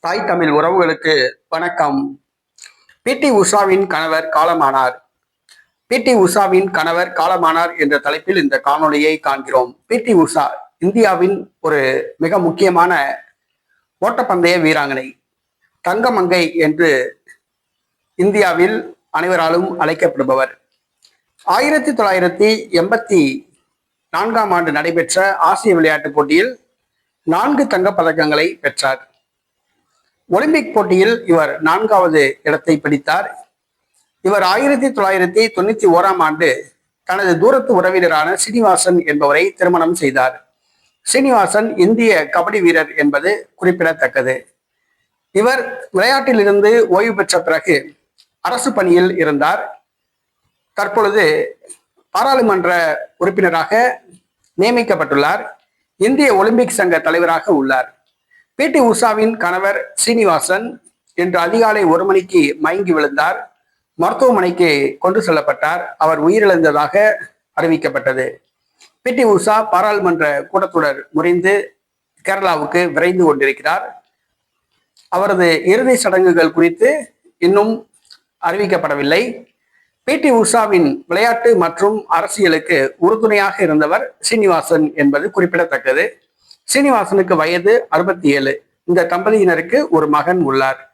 தாய் தமிழ் உறவுகளுக்கு வணக்கம். பிடி உஷாவின் கணவர் காலமானார். பிடி உஷாவின் கணவர் காலமானார் என்ற தலைப்பில் இந்த காணொலியை காண்கிறோம். பிடி உஷா இந்தியாவின் ஒரு மிக முக்கியமான ஓட்டப்பந்தய வீராங்கனை தங்கமங்கை என்று இந்தியாவில் அனைவராலும் அழைக்கப்படுபவர். ஆயிரத்தி தொள்ளாயிரத்தி எண்பத்தி நான்காம் ஆண்டு நடைபெற்ற ஆசிய விளையாட்டுப் போட்டியில் நான்கு தங்கப் பதக்கங்களை பெற்றார். ஒலிம்பிக் போட்டியில் இவர் நான்காவது இடத்தை பிடித்தார். இவர் ஆயிரத்தி தொள்ளாயிரத்தி தொண்ணூத்தி ஓராம் ஆண்டு தனது தூரத்து உறவினரான சீனிவாசன் என்பவரை திருமணம் செய்தார். சீனிவாசன் இந்திய கபடி வீரர் என்பது குறிப்பிடத்தக்கது. இவர் விளையாட்டிலிருந்து ஓய்வு பெற்ற பிறகு அரசு பணியில் இருந்தார். தற்பொழுது பாராளுமன்ற உறுப்பினராக நியமிக்கப்பட்டுள்ளார். இந்திய ஒலிம்பிக் சங்க தலைவராக உள்ளார். பிடி உஷாவின் கணவர் சீனிவாசன் இன்று அதிகாலை ஒரு மணிக்கு மயங்கி விழுந்தார். மருத்துவமனைக்கு கொண்டு செல்லப்பட்டார். அவர் உயிரிழந்ததாக அறிவிக்கப்பட்டது. பிடி உஷா பாராளுமன்ற கூட்டத்தொடர் முறிந்து கேரளாவுக்கு விரைந்து கொண்டிருக்கிறார். அவரது இறுதி சடங்குகள் குறித்து இன்னும் அறிவிக்கப்படவில்லை. பிடி உஷாவின் விளையாட்டு மற்றும் அரசியலுக்கு உறுதுணையாக இருந்தவர் சீனிவாசன் என்பது குறிப்பிடத்தக்கது. சீனிவாசனுக்கு வயது அறுபத்தி ஏழு. இந்த தம்பதியினருக்கு ஒரு மகன் உள்ளார்.